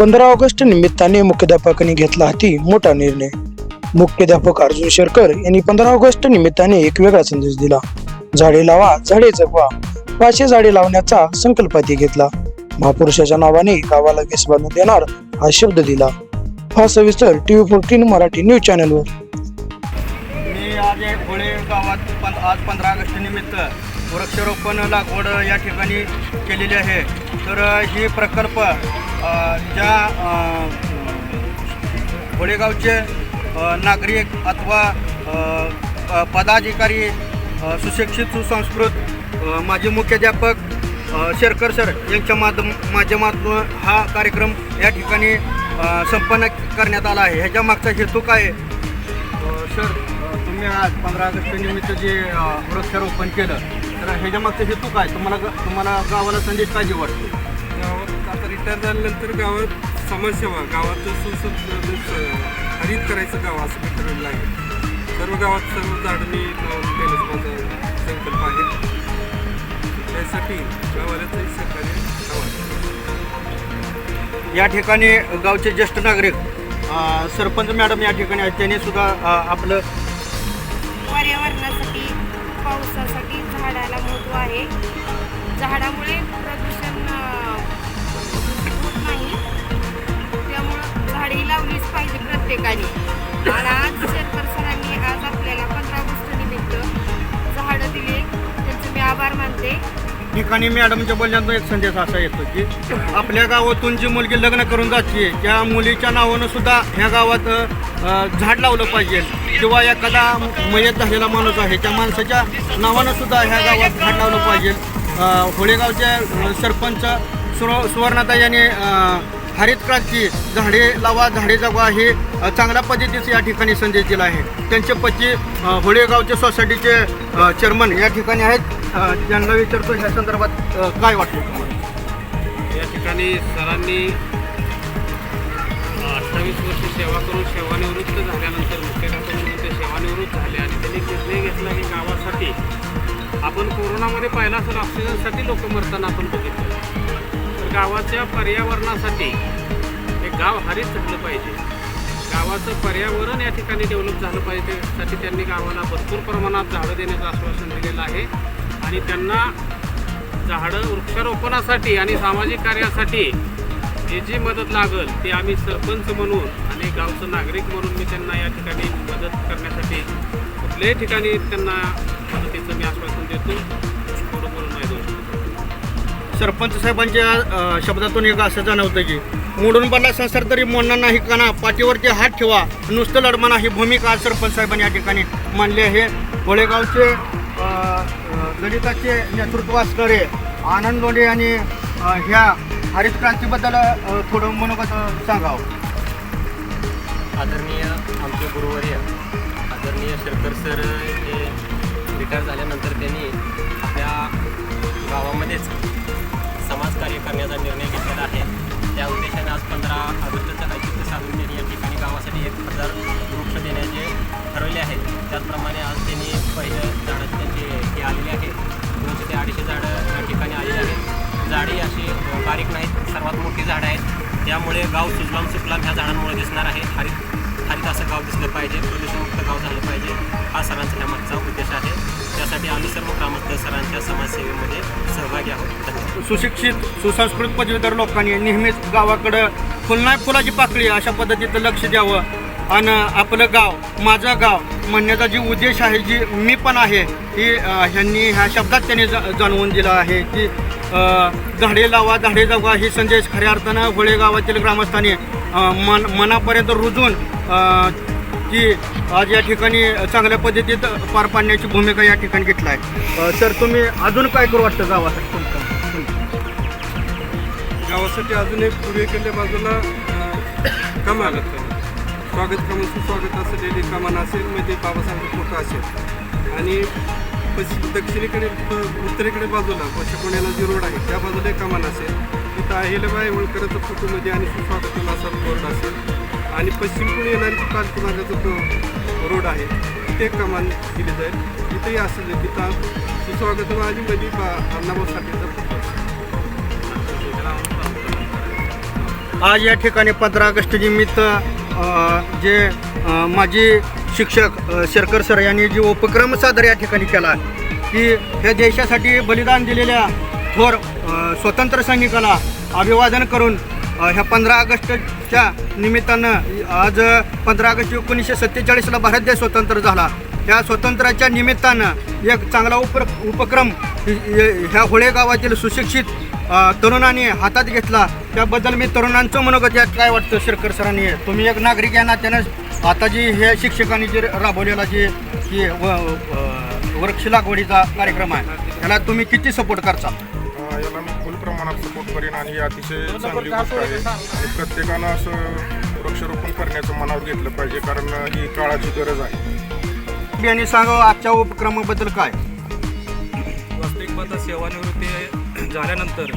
पंधरा ऑगस्ट निमित्ताने मुख्याध्यापकांनी घेतला हाती मोठा निर्णय. मुख्याध्यापक अर्जुन शेरकर यांनी पंधरा ऑगस्ट निमित्ताने एक वेगळा संदेश दिला. झाडे लावा झाडे जगवा पाचशे झाडे लावण्याचा संकल्प ती घेतला. महापुरुषाच्या नावाने गावाला केस बांधून देणार हा शब्द दिला. हा सविस्तर टीव्ही फोर्टीन मराठी न्यूज चॅनलवर. मी आज एक गावात पण आज पंधरा ऑगस्ट निमित्त वृक्षारोपण लागवड या ठिकाणी केलेली आहे. तर हे ही प्रकल्प ज्या होळेगावचे नागरिक अथवा पदाधिकारी सुशिक्षित सुसंस्कृत माजी मुख्याध्यापक शेरकर सर यांच्या माध्यम माध्यमातून हा कार्यक्रम या ठिकाणी संपन्न करण्यात आला आहे. ह्याच्या मागचा हेतू काय आहे? सर तुम्ही आज पंधरा ऑगस्ट निमित्त जे वृक्षारोपण केलं तर ह्याच्या मागचा हेतू काय? तुम्हाला ग- तुम्हाला गावाला संदेश काय जे वाटतो? गावात. आता रिटायर झाल्यानंतर गावात समाजसेवा गावाचं सुसंस्कृत हरित करायचं गाव असं मी ठरवलं आहे. सर्व गावात सर्व लावून देण्याचा माझा संकल्प आहे. त्यासाठी सहकार्य हवं. या ठिकाणी गावचे ज्येष्ठ नागरिक सरपंच मॅडम या ठिकाणी आहेत. त्यांनी सुद्धा आपलं पर्यावरणासाठी पावसासाठी झाडाला महत्त्व आहे. झाडामुळे प्रदूषण प्रत्येकाने आणि आज शेतकर सरांनी आज आपल्याला पंधरा ऑगस्ट निमित्त झाडं दिले. त्यांचे मी आभार मानते. ठिकाणी मॅडमच्या बोलण्यातून एक संदेश असा येतो की आपल्या गावातून जी मुलगी लग्न करून जाते त्या मुलीच्या नावानं सुद्धा ह्या गावात झाड लावलं पाहिजे. किंवा एखादा मयत झालेला माणूस आहे त्या माणसाच्या नावानं सुद्धा ह्या गावात झाड लावलं पाहिजे. होळेगावच्या सरपंच सुर सुवर्णता यांनी हरित क्रांती झाडे लावा झाडे जगवा हे चांगल्या पद्धतीच या ठिकाणी संदेश दिला आहे. त्यांचे पती होळेगावचे सोसायटीचे चेअरमन या ठिकाणी आहेत. ज्यांना त्यांना विचारतो ह्या संदर्भात काय वाटतं या ठिकाणी सरांनी अठ्ठावीस वर्ष सेवा करून सेवानिवृत्त झाल्यानंतर मुख्याध्यापक म्हणून ते सेवानिवृत्त झाले आणि त्यांनी निर्णय घेतला की गावासाठी. आपण कोरोनामध्ये पाहिला असेल ऑक्सिजनसाठी लोक मरताना आपण बघितलं. गावाच्या पर्यावरणासाठी हे गाव हरित झालं पाहिजे. गावाचं पर्यावरण या ठिकाणी डेव्हलप झालं पाहिजे. त्यासाठी त्यांनी गावाला भरपूर प्रमाणात झाडं देण्याचं आश्वासन दिलेलं आहे. आणि त्यांना झाडं वृक्षारोपणासाठी आणि सामाजिक कार्यासाठी जे जी मदत लागल ते आम्ही सरपंच म्हणून आणि गावचं नागरिक म्हणून मी त्यांना या ठिकाणी मदत करण्यासाठी कुठल्याही ठिकाणी त्यांना मदतीचं मी आश्वासन देतो. सरपंच साहेबांच्या शब्दातून एक असं जाणवतं की मोडून पडला संसार तरी मोडणार नाही काना पाठीवरती हात ठेवा. नुसतं लढमाना ही भूमिका सरपंच साहेबांनी या ठिकाणी मांडली आहे. होळेगावचे गणिताचे दलिताचे नेतृत्व असणारे आनंद लोंढे यांनी ह्या हरित क्रांतीबद्दल थोडं मनोगत सांगावं. आदरणीय आमचे गुरुवर्य आदरणीय शेरकर सर हे रिटायर झाल्यानंतर त्यांनी आपल्या गावामध्येच कार्य करण्याचा निर्णय घेतलेला आहे. त्या उद्देशाने आज पंधरा ऑगस्टचं औचित्य साधून त्यांनी या ठिकाणी गावासाठी एक हजार वृक्ष देण्याचे ठरवले आहे. त्याचप्रमाणे आज त्यांनी पहिलं झाडं त्यांचे हे आलेले आहे. दोनशे ते अडीचशे झाडं या ठिकाणी आलेली आहेत. झाडे अशी बारीक नाहीत सर्वात मोठी झाडं आहेत. त्यामुळे गाव सुजलाम सुफलाम ह्या झाडांमुळे दिसणार आहे. हरित हरित असं गाव दिसलं पाहिजे प्रदूषणमुक्त गाव झालं पाहिजे हा सरांचा ह्या मागचा उद्देश आहे. त्यासाठी आम्ही सर्व ग्रामस्थ सरांच्या समाजसेवेमध्ये सहभागी आहोत. धन्यवाद. सुशिक्षित सुसंस्कृत पदवीधर लोकांनी नेहमीच गावाकडं फुलना फुलाची पाकळी अशा पद्धतीचं लक्ष द्यावं. आणि आपलं गाव माझं गाव म्हणण्याचा जी उद्देश आहे जी मी पण आहे ही ह्यांनी ह्या शब्दात त्यांनी जा जाणवून दिला आहे की झाडे लावा झाडे जगवा ही संदेश खऱ्या अर्थानं होळे गावातील ग्रामस्थांनी मन मनापर्यंत रुजून की आज या ठिकाणी चांगल्या पद्धतीत पार पाडण्याची भूमिका या ठिकाणी घेतला आहे सर तुम्ही अजून काय करू वाटतं गावासाठी तुमचं? गावासाठी अजून एक पूर्वेकडल्या बाजूला अं, कमान स्वागत कमान सुस्वागत असलेली कमान असेल म्हणजे बाबासाहेब मोठं असेल. आणि पश्चिम दक्षिणेकडे उत्तरेकडे बाजूला पश्चिम जी रोड आहे त्या बाजूला एक कमान असेल. तिथं अहिल्याबाई होळकरचं फोटोमध्ये आणि सुस्वागत असा बोर्ड असेल. आणि पश्चिमकडून येणारी जी पालखी मार्गाचा जो रोड आहे तिथे कमान दिली जाईल. तिथेही असेल तिथं सुस्वागत आणि मध्ये बा अण्णाभाऊ साठेचा फोटो असेल आज या ठिकाणी पंधरा ऑगस्ट निमित्त जे माजी शिक्षक शेरकर सर यांनी जे उपक्रम सादर या ठिकाणी केला की ह्या देशासाठी बलिदान दिलेल्या थोर स्वतंत्र सैनिकाला अभिवादन करून ह्या पंधरा ऑगस्टच्या निमित्तानं आज पंधरा ऑगस्ट एकोणीसशे सत्तेचाळीसला भारत देश स्वतंत्र झाला. ह्या स्वातंत्र्याच्या निमित्तानं एक चांगला उप उपक्रम ह्या होळे गावातील सुशिक्षित तरुणांनी हातात घेतला. त्याबद्दल मी तरुणांचं मनोगत यात काय वाटतं शिरकर सरांनी? तुम्ही एक नागरिक या नात्यानं आता जी हे शिक्षकांनी जे राबवलेला जे की व वृक्ष लागवडीचा कार्यक्रम आहे त्याला तुम्ही किती सपोर्ट करता? याला मी फुल प्रमाणात सपोर्ट करेन आणि अतिशय चांगली गोष्ट आहे. प्रत्येकानं असं वृक्षारोपण करण्याचं मनावर घेतलं पाहिजे कारण ही काळाची गरज आहे. यांनी सांगावं आजच्या उपक्रमाबद्दल काय? वास्तविक पाहता सेवानिवृत्ती झाल्यानंतर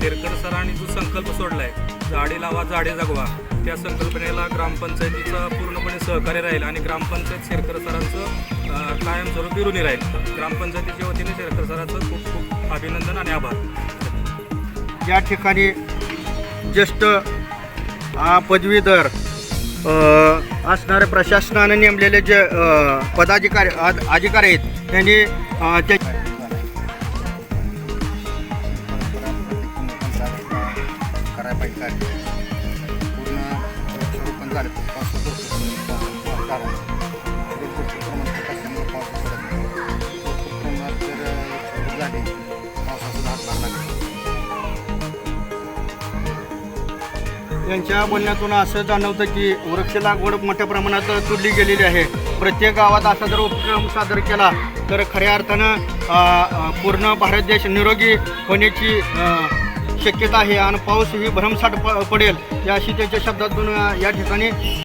शेरकर सरांनी जो संकल्प सोडला आहे झाडे लावा झाडे जगवा त्या संकल्पनेला ग्रामपंचायतीचा पूर्णपणे सहकार्य राहील आणि ग्रामपंचायत शेरकर सरांचं कायमस्वरूपी ऋणी राहील. ग्रामपंचायतीच्या वतीने शेरकर सरांचं खूप खूप अभिनंदन आणि आभार. या ठिकाणी ज्येष्ठ पदवीधर असणारे प्रशासनाने नेमलेले जे पदाधिकारी अधिकारी आहेत त्यांनी अ, यांच्या बोलण्यातून असं जाणवतं की वृक्ष लागवड मोठ्या प्रमाणात तुडली गेलेली आहे. प्रत्येक गावात असा जर उपक्रम सादर केला तर खऱ्या अर्थानं पूर्ण भारत देश निरोगी होण्याची शक्यता आहे. आणि पाऊस ही भरमसाठ प- पडेल या अशी त्याच्या शब्दातून या ठिकाणी